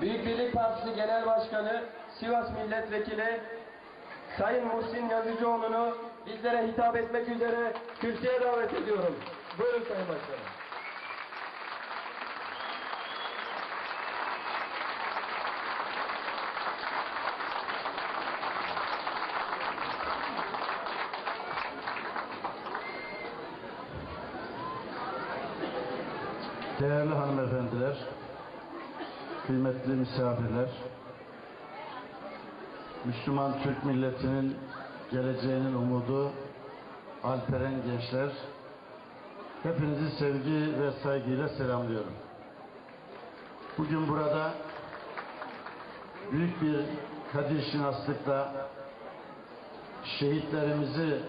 Büyük Birlik Partisi Genel Başkanı, Sivas Milletvekili Sayın Muhsin Yazıcıoğlu'nu bizlere hitap etmek üzere kürsüye davet ediyorum. Buyurun Sayın Başkanım. Değerli hanımefendiler, kıymetli misafirler, Müslüman Türk milletinin geleceğinin umudu, Alperen gençler, hepinizi sevgi ve saygıyla selamlıyorum. Bugün burada büyük bir kadir şinaslıkla şehitlerimizi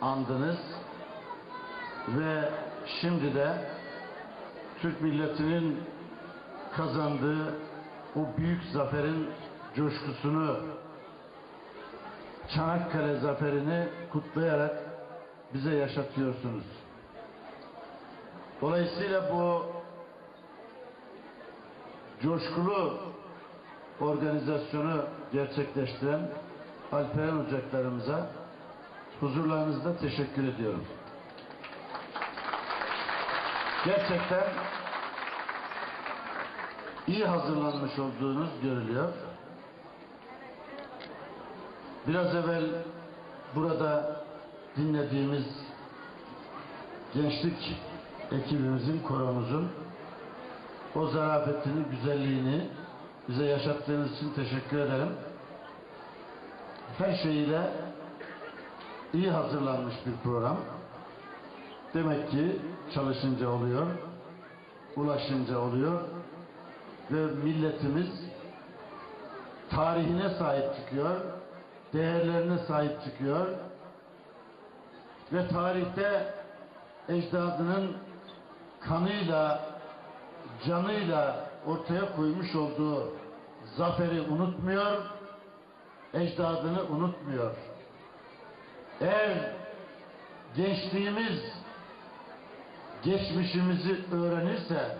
andınız ve şimdi de Türk milletinin kazandığı o büyük zaferin coşkusunu Çanakkale zaferini kutlayarak bize yaşatıyorsunuz. Dolayısıyla bu coşkulu organizasyonu gerçekleştiren Alperen Ocaklarımıza huzurlarınızda teşekkür ediyorum. Gerçekten iyi hazırlanmış olduğunuz görülüyor. Biraz evvel burada dinlediğimiz gençlik ekibimizin, koromuzun o zarafetini, güzelliğini bize yaşattığınız için teşekkür ederim. Her şeyiyle iyi hazırlanmış bir program. Demek ki çalışınca oluyor, ulaşınca oluyor ve milletimiz tarihine sahip çıkıyor, değerlerine sahip çıkıyor ve tarihte ecdadının kanıyla, canıyla ortaya koymuş olduğu zaferi unutmuyor, ecdadını unutmuyor. Eğer gençliğimiz geçmişimizi öğrenirse,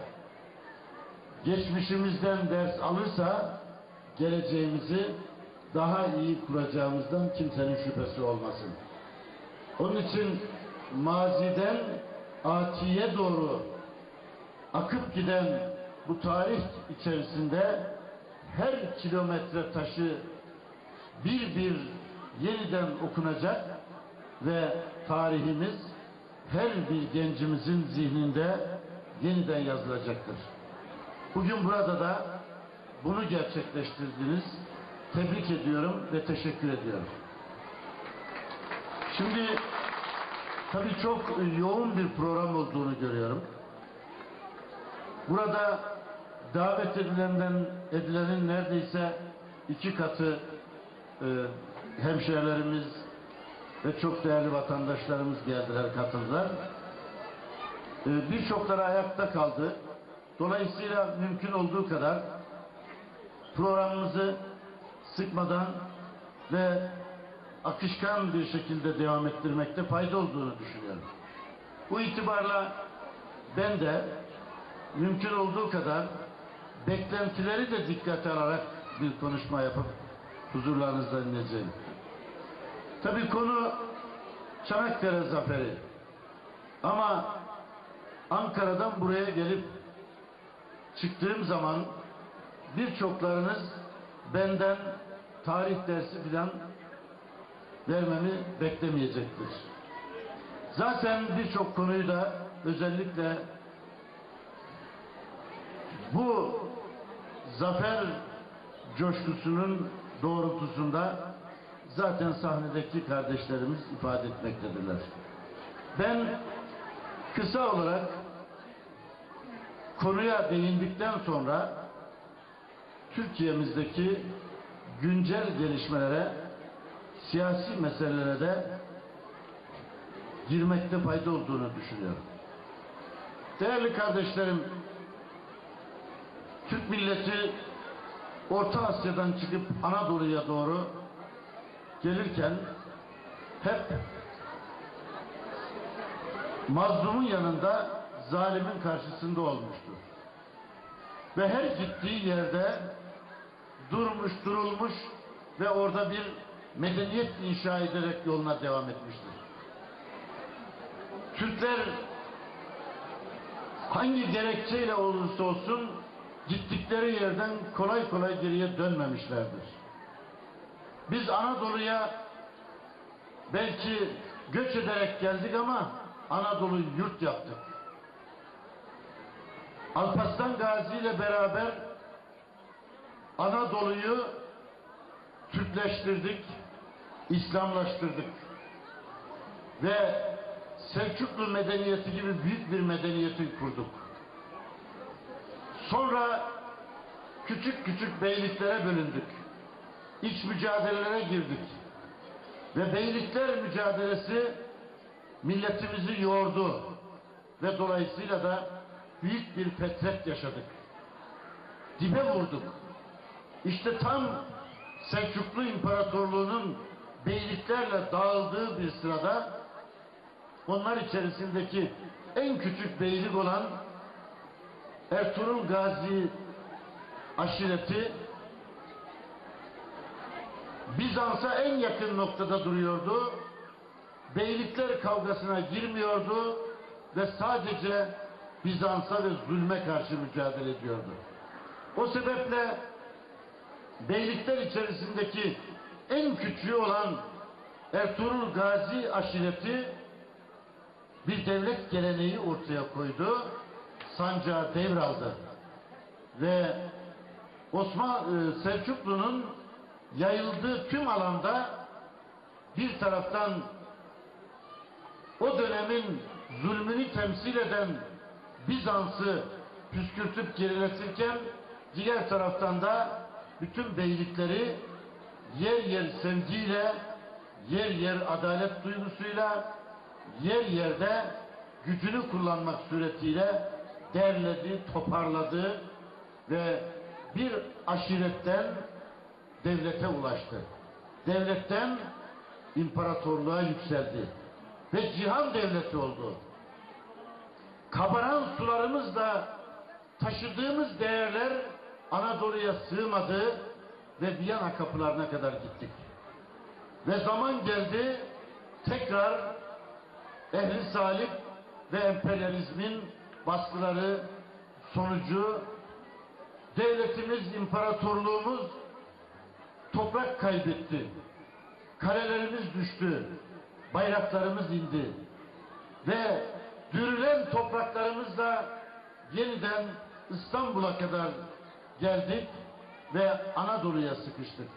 geçmişimizden ders alırsa, geleceğimizi daha iyi kuracağımızdan kimsenin şüphesi olmasın. Onun için maziden atiye doğru akıp giden bu tarih içerisinde her kilometre taşı bir bir yeniden okunacak ve tarihimiz her bir gencimizin zihninde yeniden yazılacaktır. Bugün burada da bunu gerçekleştirdiniz. Tebrik ediyorum ve teşekkür ediyorum. Şimdi tabii çok yoğun bir program olduğunu görüyorum. Burada davet edilenden edilenin neredeyse iki katı e, hemşehrilerimiz ve çok değerli vatandaşlarımız geldiler, katıldılar. E, Birçokları ayakta kaldı. Dolayısıyla mümkün olduğu kadar programımızı sıkmadan ve akışkan bir şekilde devam ettirmekte fayda olduğunu düşünüyorum. Bu itibarla ben de mümkün olduğu kadar beklentileri de dikkate alarak bir konuşma yapıp huzurlarınızda dinleyeceğim. Tabii konu Çanakkale Zaferi. Ama Ankara'dan buraya gelip çıktığım zaman birçoklarınız benden tarih dersi filan vermemi beklemeyecektir. Zaten birçok konuyu da özellikle bu zafer coşkusunun doğrultusunda zaten sahnedeki kardeşlerimiz ifade etmektedirler. Ben kısa olarak konuya değindikten sonra Türkiye'mizdeki güncel gelişmelere, siyasi meselelere de girmekte fayda olduğunu düşünüyorum. Değerli kardeşlerim, Türk milleti Orta Asya'dan çıkıp Anadolu'ya doğru gelirken hep mazlumun yanında zalimin karşısında olmuştur. Ve her gittiği yerde durmuş, durulmuş ve orada bir medeniyet inşa ederek yoluna devam etmiştir. Türkler hangi gerekçeyle olursa olsun gittikleri yerden kolay kolay geriye dönmemişlerdir. Biz Anadolu'ya belki göç ederek geldik ama Anadolu'yu yurt yaptık. Alparslan Gazi ile beraber Anadolu'yu Türkleştirdik, İslamlaştırdık. Ve Selçuklu medeniyeti gibi büyük bir medeniyeti kurduk. Sonra küçük küçük beyliklere bölündük. İç mücadelelere girdik. Ve beylikler mücadelesi milletimizi yordu. Ve dolayısıyla da büyük bir fetret yaşadık. Dibe vurduk. İşte tam Selçuklu İmparatorluğu'nun beyliklerle dağıldığı bir sırada onlar içerisindeki en küçük beylik olan Ertuğrul Gazi aşireti Bizans'a en yakın noktada duruyordu. Beylikler kavgasına girmiyordu ve sadece Bizans'a ve zulme karşı mücadele ediyordu. O sebeple beylikler içerisindeki en küçüğü olan Ertuğrul Gazi aşireti bir devlet geleneği ortaya koydu. Sancağı devraldı. Ve Osman e, Selçuklu'nun yayıldığı tüm alanda bir taraftan o dönemin zulmünü temsil eden Bizans'ı püskürtüp geriletirken diğer taraftan da bütün beylikleri yer yer sevgiyle, yer yer adalet duygusuyla, yer yerde gücünü kullanmak suretiyle derledi, toparladı ve bir aşiretten devlete ulaştı. Devletten imparatorluğa yükseldi. Ve cihan devleti oldu. Kabaran sularımızla taşıdığımız değerler Anadolu'ya sığmadı ve Viyana kapılarına kadar gittik. Ve zaman geldi tekrar ehli salih ve emperyalizmin baskıları sonucu devletimiz, imparatorluğumuz toprak kaybetti. Kalelerimiz düştü. Bayraklarımız indi. Ve dürülen topraklarımızla yeniden İstanbul'a kadar geldik ve Anadolu'ya sıkıştık.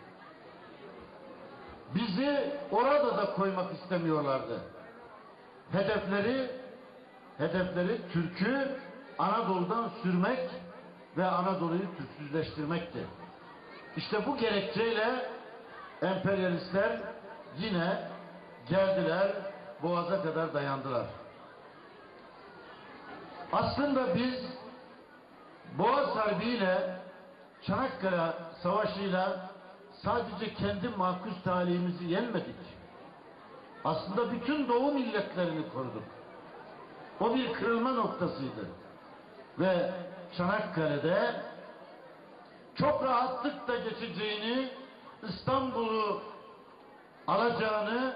Bizi orada da koymak istemiyorlardı. Hedefleri hedefleri Türk'ü Anadolu'dan sürmek ve Anadolu'yu Türksüzleştirmekti. İşte bu gerekçeyle emperyalistler yine geldiler, Boğaz'a kadar dayandılar. Aslında biz Boğaz Harbi ile Çanakkale Savaşı'yla sadece kendi makus talihimizi yenmedik. Aslında bütün Doğu milletlerini koruduk. O bir kırılma noktasıydı. Ve Çanakkale'de çok rahatlıkla geçeceğini, İstanbul'u alacağını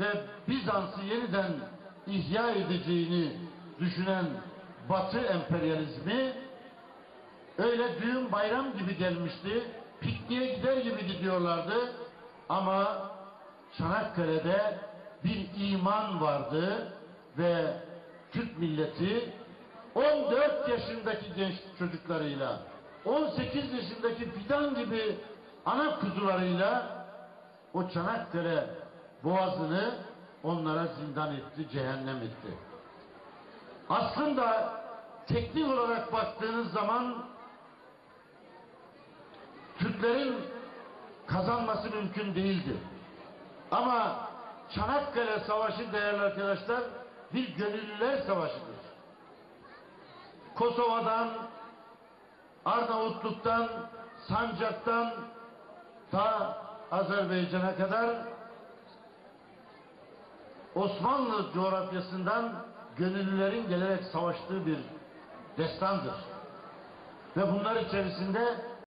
ve Bizans'ı yeniden ihya edeceğini düşünen Batı emperyalizmi öyle düğün bayram gibi gelmişti. Pikniğe gider gibi gidiyorlardı. Ama Çanakkale'de bir iman vardı ve Türk milleti 14 yaşındaki genç çocuklarıyla 18 yaşındaki fidan gibi ana kuzularıyla o Çanakkale boğazını onlara zindan etti, cehennem etti. Aslında teknik olarak baktığınız zaman Türklerin kazanması mümkün değildi. Ama Çanakkale Savaşı değerli arkadaşlar bir gönüllüler savaşıdır. Kosova'dan, Arnavutluk'tan, Sancak'tan ta Azerbaycan'a kadar Osmanlı coğrafyasından gönüllülerin gelerek savaştığı bir destandır. Ve bunlar içerisinde